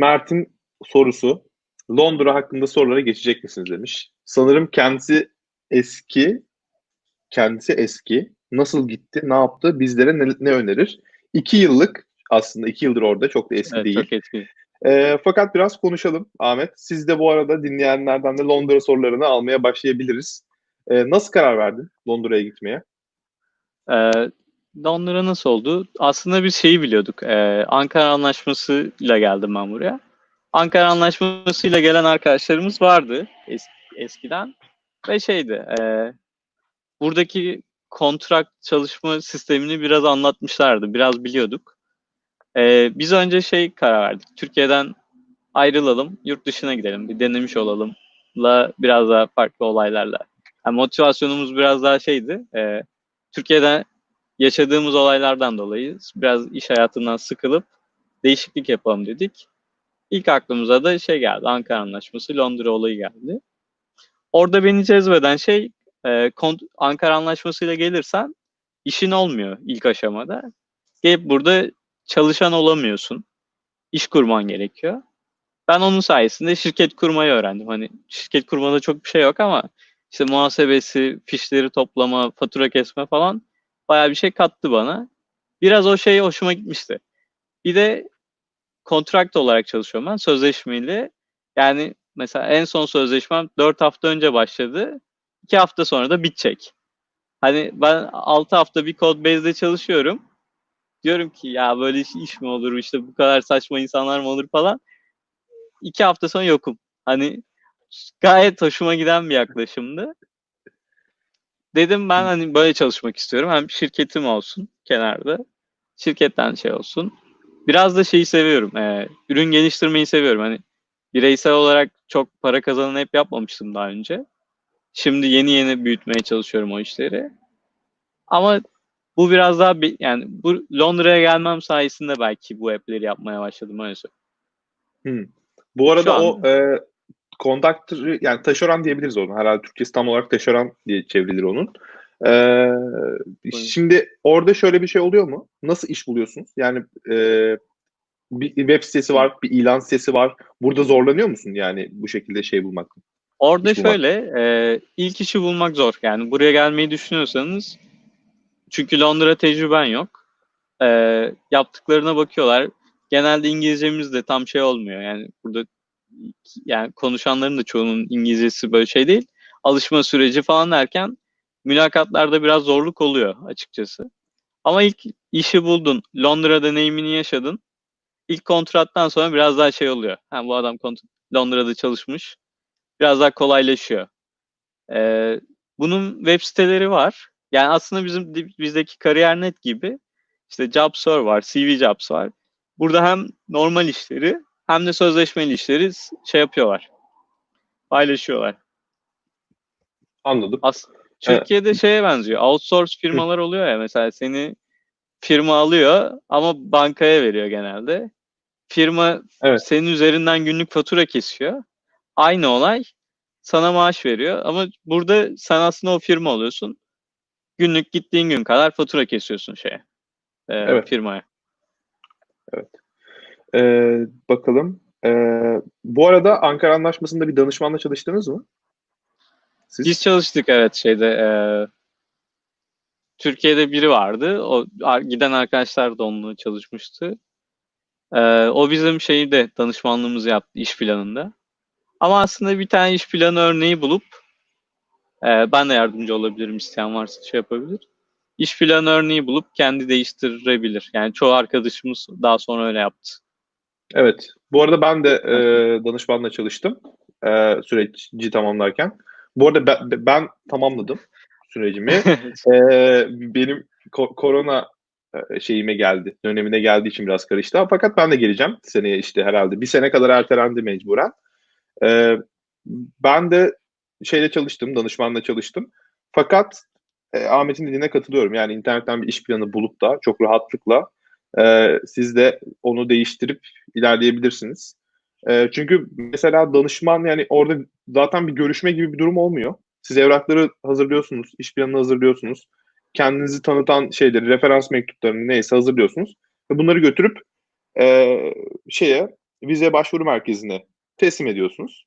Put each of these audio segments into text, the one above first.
Mert'in sorusu Londra hakkında sorulara geçecek misiniz demiş. Sanırım kendisi eski kendisi eski. Nasıl gitti, ne yaptı, bizlere ne, ne önerir? İki yıllık aslında iki yıldır orada çok da eski Evet, değil. çok etkili. E, fakat biraz konuşalım Ahmet. Siz de bu arada dinleyenlerden de Londra sorularını almaya başlayabiliriz. E, nasıl karar verdin Londra'ya gitmeye? Ee, Londra nasıl oldu? Aslında biz şeyi biliyorduk. Ee, Ankara Anlaşması'yla geldim ben buraya. Ankara Anlaşması'yla gelen arkadaşlarımız vardı es- eskiden. Ve şeydi, e, buradaki kontrat çalışma sistemini biraz anlatmışlardı. Biraz biliyorduk. Ee, biz önce şey karar verdik. Türkiye'den ayrılalım, yurt dışına gidelim, bir denemiş olalım. La biraz daha farklı olaylarla. Yani motivasyonumuz biraz daha şeydi. E, Türkiye'de yaşadığımız olaylardan dolayı biraz iş hayatından sıkılıp değişiklik yapalım dedik. İlk aklımıza da şey geldi. Ankara Anlaşması, Londra olayı geldi. Orada beni cezbeden şey e, Ankara Anlaşması'yla gelirsen işin olmuyor ilk aşamada. Gelip burada çalışan olamıyorsun. İş kurman gerekiyor. Ben onun sayesinde şirket kurmayı öğrendim. Hani şirket kurmada çok bir şey yok ama işte muhasebesi, fişleri toplama, fatura kesme falan bayağı bir şey kattı bana. Biraz o şey hoşuma gitmişti. Bir de kontrakt olarak çalışıyorum ben sözleşmeli. Yani mesela en son sözleşmem 4 hafta önce başladı. 2 hafta sonra da bitecek. Hani ben 6 hafta bir code base'de çalışıyorum. Diyorum ki ya böyle iş, iş mi olur işte bu kadar saçma insanlar mı olur falan. 2 hafta sonra yokum. Hani gayet hoşuma giden bir yaklaşımdı. Dedim ben hani böyle çalışmak istiyorum. Hem şirketim olsun kenarda. Şirketten şey olsun. Biraz da şeyi seviyorum. E, ürün geliştirmeyi seviyorum. Hani bireysel olarak çok para kazanan hep yapmamıştım daha önce. Şimdi yeni yeni büyütmeye çalışıyorum o işleri. Ama bu biraz daha bir, yani bu Londra'ya gelmem sayesinde belki bu app'leri yapmaya başladım öyle söyleyeyim. Hmm. Bu arada Şu an- o e, conductor yani taşeron diyebiliriz onu. Herhalde Türkçesi tam olarak taşeron diye çevrilir onun. E, şimdi orada şöyle bir şey oluyor mu? Nasıl iş buluyorsunuz? Yani e, bir web sitesi var, bir ilan sitesi var. Burada zorlanıyor musun yani bu şekilde şey bulmak? Orada bulmak. şöyle, e, ilk işi bulmak zor. Yani buraya gelmeyi düşünüyorsanız, çünkü Londra tecrüben yok. E, yaptıklarına bakıyorlar. Genelde İngilizcemiz de tam şey olmuyor. Yani burada yani konuşanların da çoğunun İngilizcesi böyle şey değil. Alışma süreci falan derken mülakatlarda biraz zorluk oluyor açıkçası. Ama ilk işi buldun, Londra deneyimini yaşadın. İlk kontrattan sonra biraz daha şey oluyor. Ha, bu adam Londra'da çalışmış. Biraz daha kolaylaşıyor. Ee, bunun web siteleri var. Yani aslında bizim bizdeki Kariyer.net gibi işte Jobsor var, CV Jobs var. Burada hem normal işleri hem de sözleşmeli işleri şey yapıyorlar. Paylaşıyorlar. Anladım. As Türkiye'de şeye benziyor. Outsource firmalar oluyor ya mesela seni firma alıyor ama bankaya veriyor genelde. Firma Evet. senin üzerinden günlük fatura kesiyor. Aynı olay sana maaş veriyor ama burada sen aslında o firma oluyorsun. Günlük gittiğin gün kadar fatura kesiyorsun şeye. e, Evet. firmaya. E, bakalım. E, bu arada Ankara Anlaşması'nda bir danışmanla çalıştınız mı? Siz? Biz çalıştık evet şeyde e, Türkiye'de biri vardı. O giden arkadaşlar da onunla çalışmıştı. E, o bizim şeyde danışmanlığımızı yaptı iş planında. Ama aslında bir tane iş planı örneği bulup e, ben de yardımcı olabilirim isteyen varsa şey yapabilir. İş planı örneği bulup kendi değiştirebilir. Yani çoğu arkadaşımız daha sonra öyle yaptı. Evet. Bu arada ben de e, danışmanla çalıştım e, süreci tamamlarken. Bu arada ben, ben tamamladım sürecimi. E, benim ko- korona e, şeyime geldi, dönemine geldiği için biraz karıştı. Fakat ben de geleceğim seneye işte herhalde. Bir sene kadar ertelendi mecburen. E, ben de şeyle çalıştım, danışmanla çalıştım. Fakat e, Ahmet'in dediğine katılıyorum. Yani internetten bir iş planı bulup da çok rahatlıkla e, siz de onu değiştirip ilerleyebilirsiniz. E, çünkü mesela danışman yani orada zaten bir görüşme gibi bir durum olmuyor. Siz evrakları hazırlıyorsunuz, iş planını hazırlıyorsunuz. Kendinizi tanıtan şeyleri, referans mektuplarını neyse hazırlıyorsunuz. Ve bunları götürüp e, şeye vize başvuru merkezine teslim ediyorsunuz.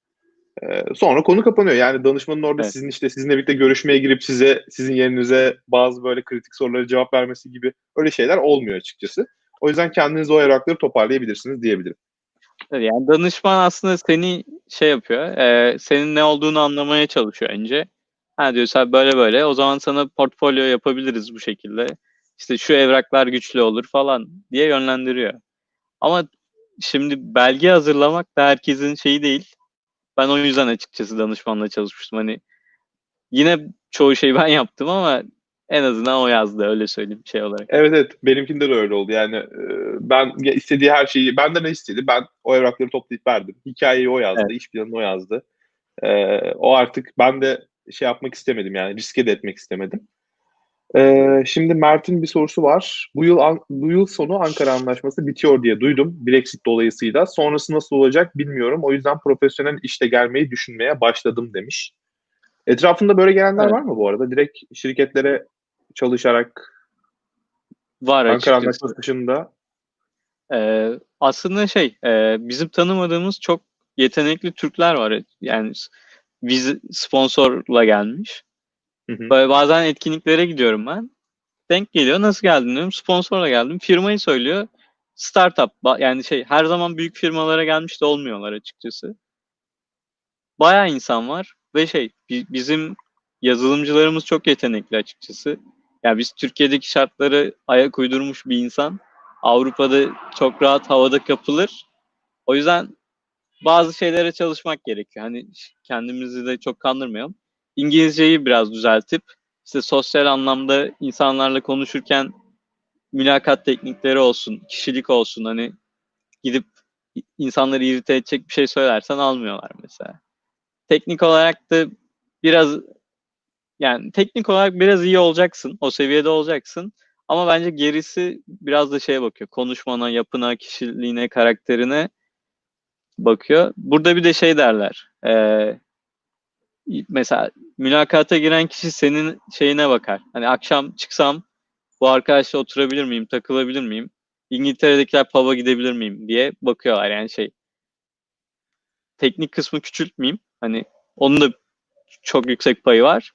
Ee, sonra konu kapanıyor. Yani danışmanın orada Evet. sizin işte sizinle birlikte görüşmeye girip size sizin yerinize bazı böyle kritik sorulara cevap vermesi gibi öyle şeyler olmuyor açıkçası. O yüzden kendiniz o evrakları toparlayabilirsiniz diyebilirim. Evet, Yani danışman aslında seni şey yapıyor, e, senin ne olduğunu anlamaya çalışıyor önce. Ha diyor sen böyle böyle, o zaman sana portfolyo yapabiliriz bu şekilde. İşte şu evraklar güçlü olur falan diye yönlendiriyor. Ama şimdi belge hazırlamak da herkesin şeyi değil. Ben o yüzden açıkçası danışmanla çalışmıştım. Hani yine çoğu şeyi ben yaptım ama en azından o yazdı öyle söyleyeyim şey olarak. Evet evet benimkinde de öyle oldu. Yani e, ben istediği her şeyi benden ne istedi? Ben o evrakları toplayıp verdim. Hikayeyi o yazdı, iş planını o yazdı. E, o artık ben de şey yapmak istemedim yani riske de etmek istemedim. E, şimdi Mert'in bir sorusu var. Bu yıl bu yıl sonu Ankara Anlaşması bitiyor diye duydum Brexit dolayısıyla. Sonrası nasıl olacak bilmiyorum. O yüzden profesyonel işte gelmeyi düşünmeye başladım demiş. Etrafında böyle gelenler Evet. var mı bu arada? Direkt şirketlere çalışarak Var Ankara açıkçası. Anlaşması dışında Ee, aslında şey, e, bizim tanımadığımız çok yetenekli Türkler var. Yani viz sponsorla gelmiş. Hı hı. Böyle bazen etkinliklere gidiyorum ben. Denk geliyor. Nasıl geldin diyorum. Sponsorla geldim. Firmayı söylüyor. Startup. Yani şey her zaman büyük firmalara gelmiş de olmuyorlar açıkçası. Bayağı insan var ve şey bi- bizim yazılımcılarımız çok yetenekli açıkçası. Yani biz Türkiye'deki şartları ayak uydurmuş bir insan Avrupa'da çok rahat havada kapılır. O yüzden bazı şeylere çalışmak gerekiyor. Hani kendimizi de çok kandırmayalım. İngilizceyi biraz düzeltip işte sosyal anlamda insanlarla konuşurken mülakat teknikleri olsun, kişilik olsun hani gidip insanları irite edecek bir şey söylersen almıyorlar mesela. Teknik olarak da biraz yani teknik olarak biraz iyi olacaksın. O seviyede olacaksın. Ama bence gerisi biraz da şeye bakıyor. Konuşmana, yapına, kişiliğine, karakterine bakıyor. Burada bir de şey derler. Ee, mesela mülakata giren kişi senin şeyine bakar. Hani akşam çıksam bu arkadaşla oturabilir miyim, takılabilir miyim? İngiltere'dekiler pub'a gidebilir miyim diye bakıyorlar yani şey. Teknik kısmı küçültmeyeyim. Hani onun da çok yüksek payı var.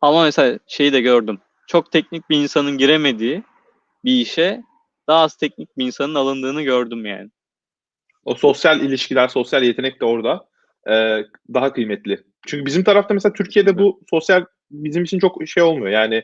Ama mesela şeyi de gördüm. Çok teknik bir insanın giremediği bir işe daha az teknik bir insanın alındığını gördüm yani. O sosyal ilişkiler, sosyal yetenek de orada e, daha kıymetli. Çünkü bizim tarafta mesela Türkiye'de bu sosyal bizim için çok şey olmuyor. Yani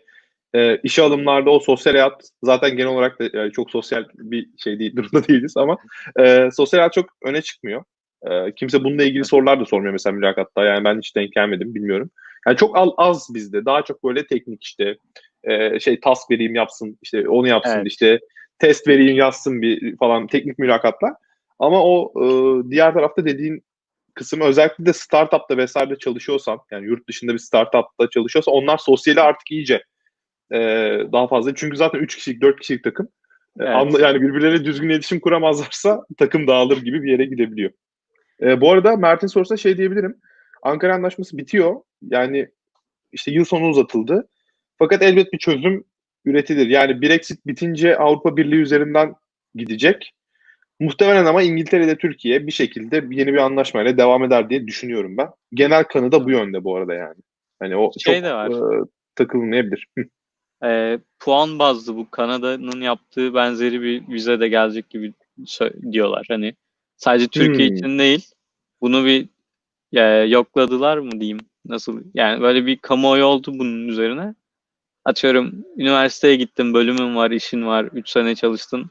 e, işe alımlarda o sosyal hayat zaten genel olarak da e, çok sosyal bir şey değil, durumda değiliz ama e, sosyal hayat çok öne çıkmıyor. E, kimse bununla ilgili sorular da sormuyor mesela mülakatta. Yani ben hiç denk gelmedim, bilmiyorum. Yani çok az, az bizde. Daha çok böyle teknik işte e, şey task vereyim yapsın, işte onu yapsın, Evet. işte test vereyim yazsın bir falan teknik mülakatlar. Ama o e, diğer tarafta dediğin kısım özellikle de startupta vesaire çalışıyorsan yani yurt dışında bir startupta çalışıyorsan onlar sosyali artık iyice e, daha fazla. Çünkü zaten 3 kişilik 4 kişilik takım. E, Evet. yani birbirleriyle düzgün iletişim kuramazlarsa takım dağılır gibi bir yere gidebiliyor. E, bu arada Mert'in sorusuna şey diyebilirim. Ankara Anlaşması bitiyor. Yani işte yıl sonu uzatıldı. Fakat elbet bir çözüm üretilir. Yani Brexit bitince Avrupa Birliği üzerinden gidecek. Muhtemelen ama İngiltere ile Türkiye bir şekilde yeni bir anlaşmayla devam eder diye düşünüyorum ben. Genel kanı da bu yönde bu arada yani. Hani o Şey çok de var. e, takılmayabilir. Ee, puan bazlı bu Kanada'nın yaptığı benzeri bir vize de gelecek gibi diyorlar. Hani sadece Türkiye Hmm. için değil. Bunu bir e, yokladılar mı diyeyim. Nasıl? Yani böyle bir kamuoyu oldu bunun üzerine. Atıyorum üniversiteye gittin, bölümün var, işin var, 3 sene çalıştın.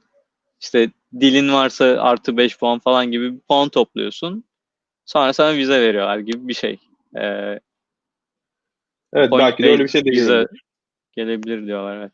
İşte dilin varsa artı 5 puan falan gibi bir puan topluyorsun. Sonra sana vize veriyorlar gibi bir şey. Ee, Evet belki de öyle bir şey de vize gelebilir. gelebilir diyorlar. Evet.